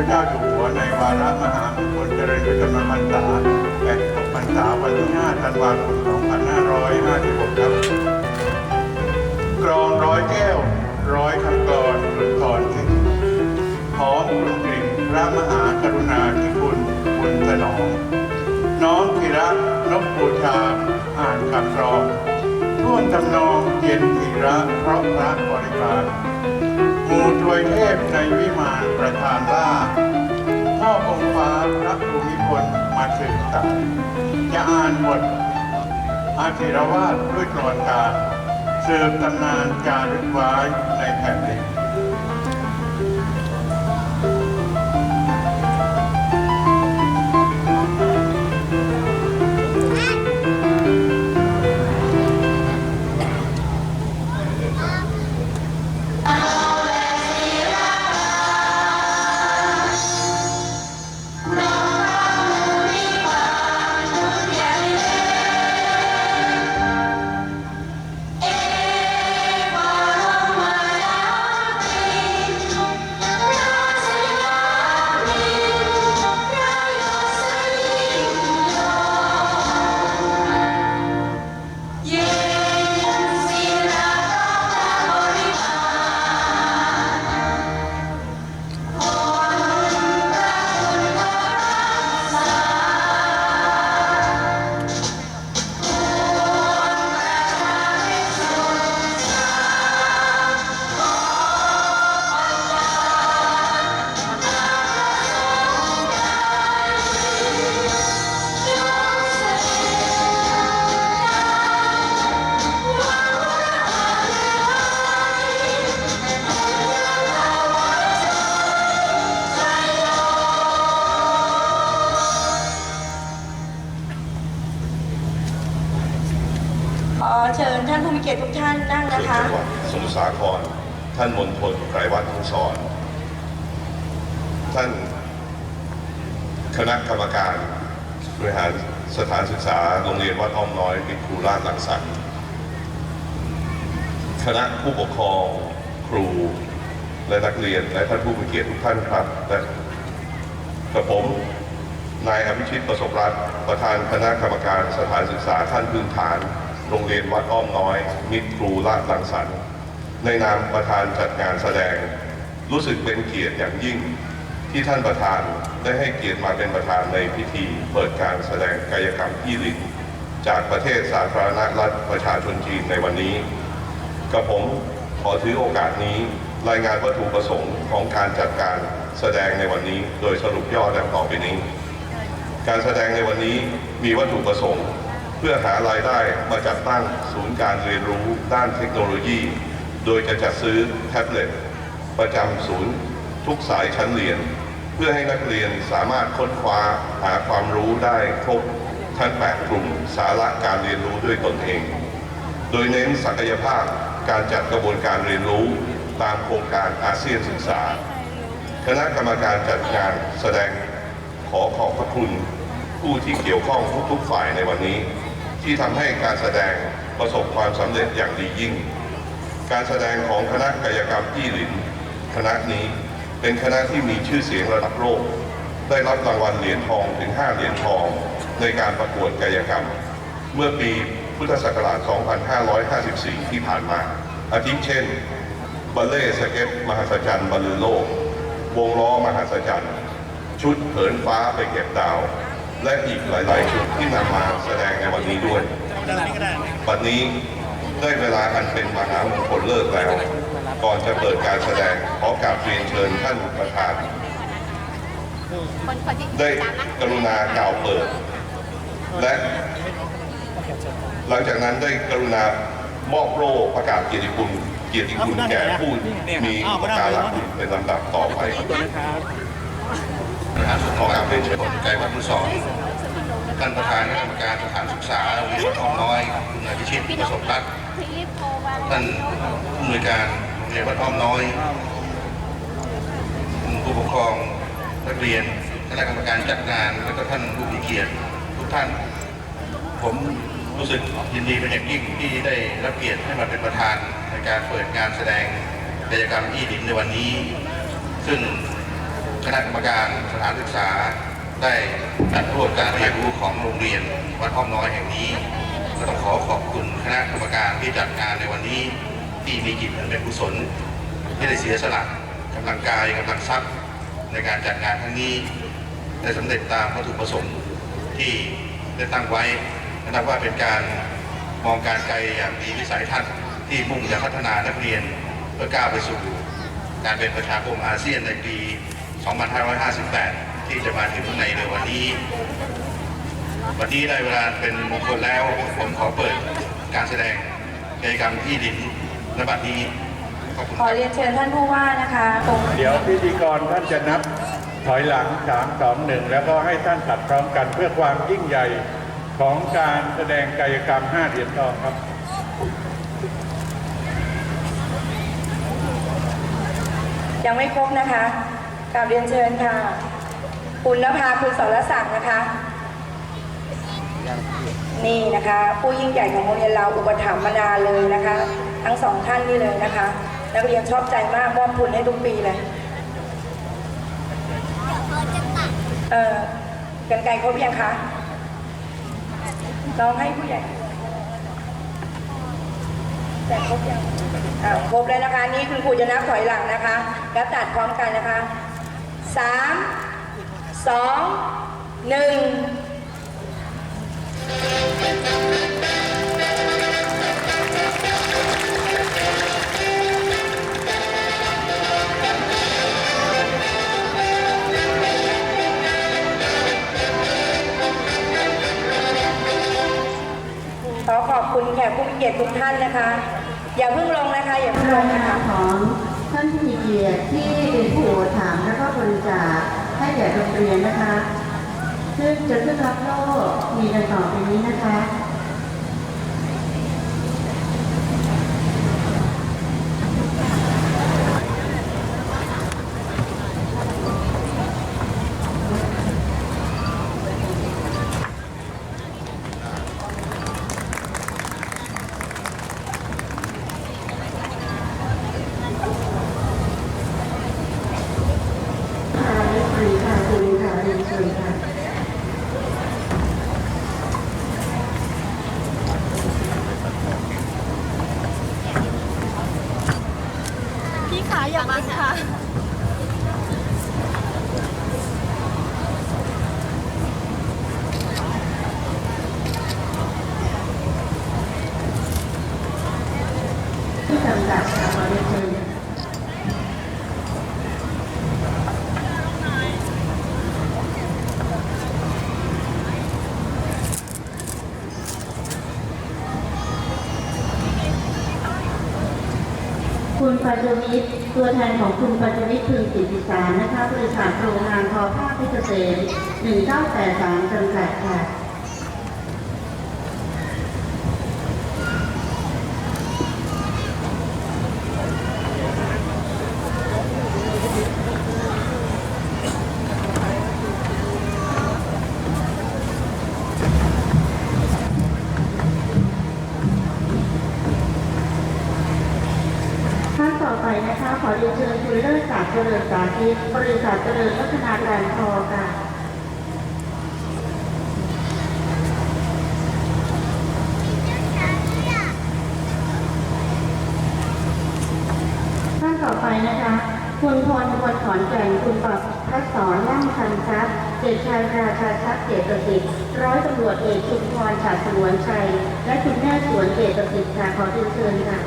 ระเจ้าอยู่หัวในวาระมหามงคลเจริญพระชนมพรรษาแปดสิบพรรษาวันที่5ธันวาคม2556ครับกรองร้อยแก้ว ร้อยคำกรสุนทรสิงหอมกลุ่มกลิ่นพระมหากรุณาธิคุณบุญสนอง น้องธีระนพบูชาอ่านคำกรองร่วมทำนองเย็นธีระเพราะพระบริการ มู่ถวยเทพในวิมานประธานล่าพ่อองค์ฟ้าพระภูมิพลมาสืบสายจะอ่านบทอาธิรวาสด้วยกรอนการสืบตำนานจารึกไว้ในแผ่นดิน เกียรติทุกท่านนั่งนะคะ งหวัดสมุทรสาคร ท่านมนทนไกรวัฒน์ทุสอน ท่านคณะกรรมการบริหารสถานศึกษาโรงเรียนวัดอ้อมน้อยปิดครูราชลังสรรค์คณะผู้ปกครองครู และนักเรียนและท่านผู้มีเกียรติทุกท่านครับและกระผม นายอภิชิตประสบรัฐประธานคณะกรรมการสถานศึกษาขั้นพื้นฐาน โรงเรียนวัดอ้อมน้อย มิตรครูลาดลังสรรค์ในนามประธานจัดงานแสดง รู้สึกเป็นเกียรติอย่างยิ่ง ที่ท่านประธานได้ให้เกียรติมาเป็นประธานในพิธี เปิดการแสดงกายกรรมยี่ลินจากประเทศสาธารณรัฐประชาชนจีนในวันนี้กับผมขอถือโอกาสนี้รายงานวัตถุประสงค์ของการจัดการแสดงในวันนี้ โดยสรุปย่อดังต่อไปนี้ การแสดงในวันนี้มีวัตถุประสงค์ เพื่อหารายได้มาจัดตั้งศูนย์การเรียนรู้ด้านเทคโนโลยี โดยจะจัดซื้อแท็บเล็ตประจำศูนย์ทุกสายชั้นเรียน เพื่อให้นักเรียนสามารถค้นคว้าหาความรู้ได้ครบทั้ง8กลุ่มสาระการเรียนรู้ด้วยตนเอง โดยเน้นศักยภาพการจัดกระบวนการเรียนรู้ตามโครงการอาเซียนศึกษา คณะกรรมการจัดงานแสดงขอขอบพระคุณผู้ที่เกี่ยวข้องทุกๆฝ่ายในวันนี้ ที่ทำให้การแสดงประสบความสำเร็จอย่างดียิ่ง การแสดงของคณะกายกรรมอี้หลินคณะนี้เป็นคณะที่มีชื่อเสียงระดับโลก ได้รับรางวัลเหรียญทองถึง 5 เหรียญทองในการประกวดกายกรรม เมื่อปีพุทธศักราช 2554 ที่ผ่านมา อาทิเช่น บัลเล่สเก็ตมหัศจรรย์บรรลือโลก วงล้อมหัศจรรย์ ชุดเหินฟ้าไปเก็บดาว และอีกหลายๆชุดที่นำมาแสดงในวันนี้ด้วยวันนี้ได้เวลาอันเป็นมหามงคลเลิกแล้ว ก่อนจะเปิดการแสดงขอกราบเรียนเชิญท่านประธาน ได้กรุณากล่าวเปิด และหลังจากนั้นได้กรุณามอบโล่ประกาศเกียรติคุณเกียรติคุณแก่ผู้มีอุปการะคุณเป็นลำดับต่อไป ขอกราบเรียนเชิญไก่วัดมุสอนท่านประธานคณะกรรมการสถานศึกษาโรงเรียนวัดทองน้อยคุณอภิชิตประสบรัฐที่รีบโทรมาท่านผู้อำนวยการโรงเรียนวัดอ้อมน้อยผู้ปกครองนักเรียนคณะกรรมการจัดงาน และก็ท่านผู้มีเกียรติทุกท่าน ผมรู้สึกยินดีเป็นอย่างยิ่งที่ได้รับเกียรติให้มาเป็นประธานในการเปิดงานแสดงกิจกรรมอีดินในวันนี้ ซึ่ง คณะกรรมการสถานศึกษา ได้จัดร่วมการเรียนรู้ของโรงเรียนวัดห้อมน้อยแห่งนี้ก็ต้องขอขอบคุณคณะกรรมการที่จัดงานในวันนี้ที่มีจิตเป็นกุศลที่ได้เสียสละกำลังกายกำลังทรัพย์ในการจัดงานครั้งนี้ได้สำเร็จตามวัตถุประสงค์ที่ได้ตั้งไว้นับว่าเป็นการมองการไกลอย่างมีวิสัยทัศน์ที่มุ่งจะพัฒนานักเรียนเพื่อก้าวไปสู่การเป็นประชาคมอาเซียนในปี 2558 ที่จะมาถึงในเร็ววันนี้ วันนี้ได้เวลาเป็นมงคลแล้วผมขอเปิดการแสดงกิจกรรมที่ดินนบัดนี้ขอบคุณขคอรับเรียนเชิญท่านผู้ว่านะคะตรงเดี๋ยวพิธีกรท่านจะนับถอยหลัง 3 2 1 แล้วก็ให้ท่านตัดพร้อมกันเพื่อความยิ่งใหญ่ของการแสดงกายกรรม 5 เหรียญทองครับยังไม่ครบนะคะ กราบเรียนเชิญค่ะ คุณนภาคุณสรศักดิ์นะคะ นี่นะคะ ผู้ยิ่งใหญ่ของโรงเรียนเราอุปถัมภ์มานานเลยนะคะ ทั้งสองท่านนี่เลยนะคะ นักเรียนชอบใจมากมอบทุนให้ทุกปีเลยเออกันไกลครบยังคะน้องให้ผู้ใหญ่แต่ครบยังอ่าครบแล้วนะคะ นี่คุณครูจะนับถอยหลังนะคะ แล้วตัดพร้อมกันนะคะ สามสองหนึ่งขอขอบคุณแขกผู้มีเกียรติทุกท่านนะคะ อย่าเพิ่งลงนะคะ อย่าเพิ่งลงนะานผู้มีเกียรติที่เป็นผู้อุปถัมภ์และก็บริจาคให้แก่โรงเรียนนะคะ ซึ่งจะขึ้นรับโล่มีดังต่อไปนี้นะคะค่ะ ค่ะเรียนเชิญค่ะ พี่ขาอย่ามาค่ะ ที่จำกัดค่ะขอเรียนเชิญ คุณ ปัจจวิทย์ตัวแทนของคุณปัจจวิทย์พึงสิทธิสารนะคะบริษัทโรงงานทอผ้าพิเศษ1983จำกัดค่ะ ท่านต่อไปนะคะ ขอเรียนเชิญคุณ เจริญสาธิตบริษัทเจริญพัฒนาการทอค่ะท่านต่อไปนะคะ คุณพรพรขอนแก่นคุณปรับพัฒสอนล่างคันทรัพย์เด็กชายราชาทรัพย์เกตสิทธิ์ร้อยตำรวจเอกชุมพรฉาสงวนชัย และคุณแม่สวนเกตสิทธิ์ค่ะขอเชิญค่ะ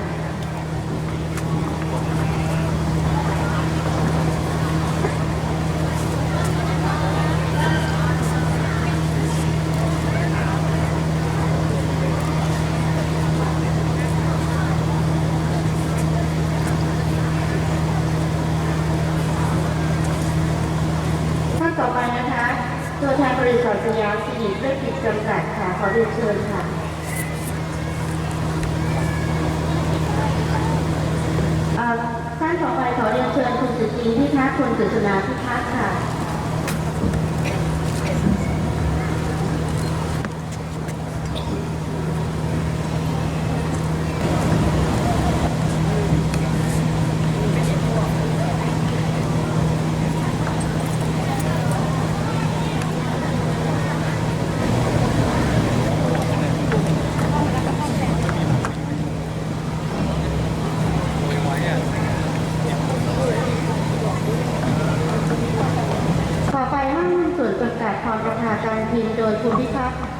ท่านต่อไปนะคะ ตัวแทนบริษัทสยามสิริเลือดติดจำกัดค่ะ ขอเรียนเชิญค่ะท่านต่อไปขอเรียนเชิญคุณสุจีพิทักษ์คุณกฤษณาพิทักษ์ค่ะ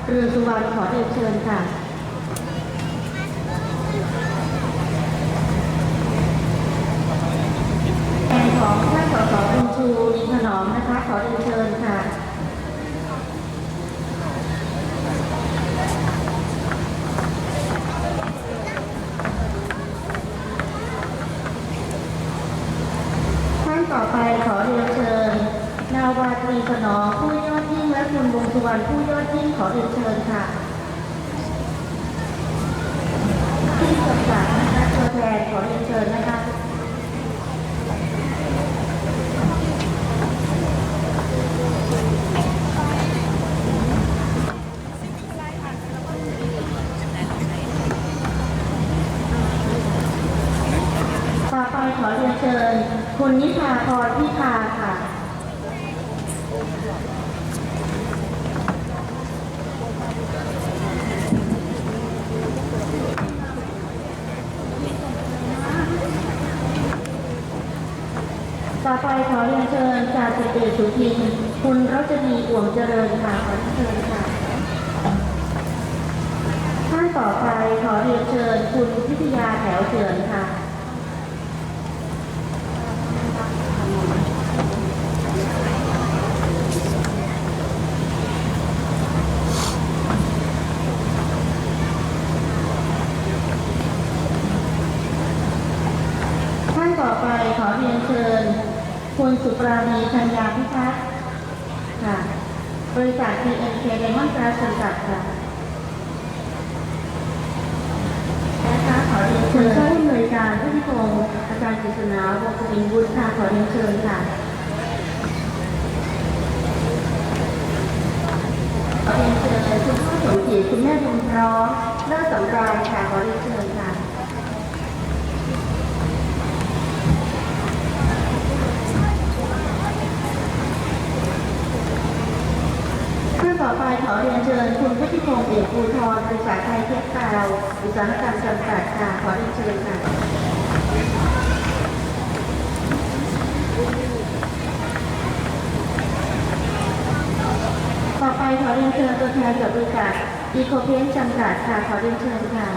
เรือสุวรรณขอเรียนเชิญค่ะแทนของท่านส ทูนิถนอมนะคะ ขอเรียนเชิญค่ะ ท่านต่อไปขอเรียนเชิญ นาวาตรีสนองผู้ยอดยิ่งและคุณวงสุวรรณผู้ยอดยิ่งขอเรียนเชิญค่ะที่สำคัญนะคะตัวแทนขอเรียนเชิญนะคะ ต่อไปขอเรียนเชิญ คุณนิพาพ รพิพาค่ะ ต่อไปขอเรียนเชิญจาสิบเอกสุทิน คุณรัชนีอ่วมเจริญค่ะขอเรียนเชิญค่ะ ท่านต่อไปขอเรียนเชิญคุณพิทยาแถวเถื่อนค่ะ ท่านต่อไปขอ เชิญ คุณสุปราณีธัญญาพิพัฒน์ค่ะ บริษัท PNK Diamond Glass จำกัดค่ะนะคะขอเรียนเชิญผู้อำนวยการผู้ที่พงอาจารย์กฤษณาวงศ์กวินวุฒิค่ะขอเรียนเชิญค่ะขอเรียนเชิญคุณพ่อสมจิตคุณแม่บุญพร้อมเลิศสำราญค่ะขอเรียนเชิญค่ะ ท่านต่อไป ขอเรียนเชิญคุณพุทธิพงศ์เอกภูธรบริษัทไทยเทคตาวอุตสาหกรรมจำกัดค่ะขอเรียนเชิญค่ะต่อไปขอเรียนเชิญตัวแทนจากบริษัทอีโคเพนจำกัดค่ะขอเรียนเชิญค่ะ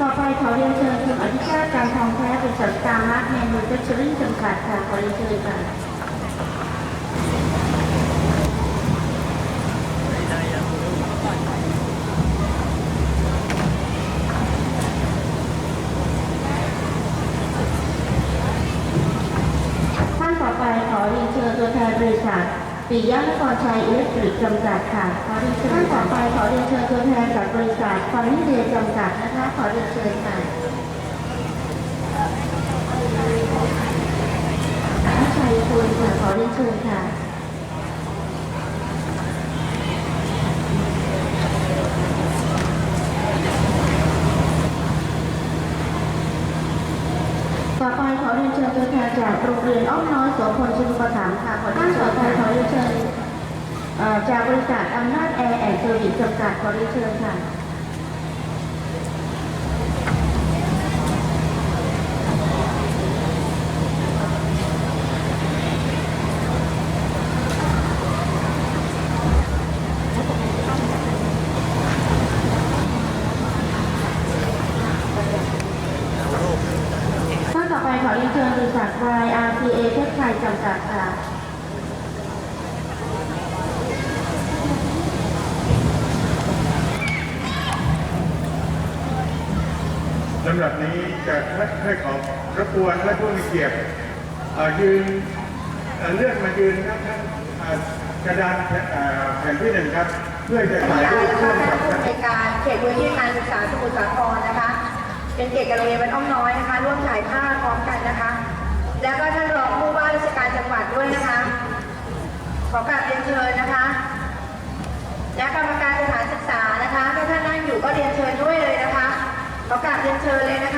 ต่อไปขอ เรียนเชิญคุณอธิชาติการทองแท้บริษัทตามาร์แมนูเฟคเจอริ่งจำกัดค่ะขอเรียนเชิญค่ะท่านต่อไปขอเรียนเชิญตัวแทนบริษัท ปิยะนครชัยอิเล็กทริกจำกัดค่ะขอเรียนเชิญท่านต่อไปขอเรียนเชิญตัวแทนจากบริษัทฟอนนี่เดย์จำกัดนะคะ ขอเรียนเชิญค่ะท่านชัยคุณค่ะขอเรียนเชิญค่ะ ต่อไปขอเรียนเชิญตัวแทนจากโรงเรียนอ้อมน้อยโสพลชุมประถมค่ะขอท่านต่อไปขอเรียนเชิญจากบริษัทอำนาจแอร์แอนด์เซอร์วิสจำกัดขอเรียนเชิญค่ะ ท่านต่อไปขอเรียนเชิญบริษัท YRCA เทพไทยจำกัดค่ะ ลำดับนี้จะให้ขอรบกวนและผู้มีเกียรติยืนเลื่อนมายืนครับท่านกระดานแผ่นที่หนึ่งครับ เพื่อจะถ่ายรูปร่วคะมท่านกับผู้อำนวยการเขตพื้นที่การศึกษาสมุทรสาครนะคะ เป็นเกียรติกับโรเรียนบ้านอ้อมน้อยนะคะ ร่วมถ่ายภาพพร้อมกันนะคะ แล้วก็ท่านรองผู้ว่าราชการจังหวัดด้วยนะคะ ขอกราบเรียนเชิญนะคะ และกรรมการสถานศึกษานะคะถ้าท่านนั่งอยู่ก็เรียนเชิญด้วยเลยนะคะ เชิญเลยนะคะ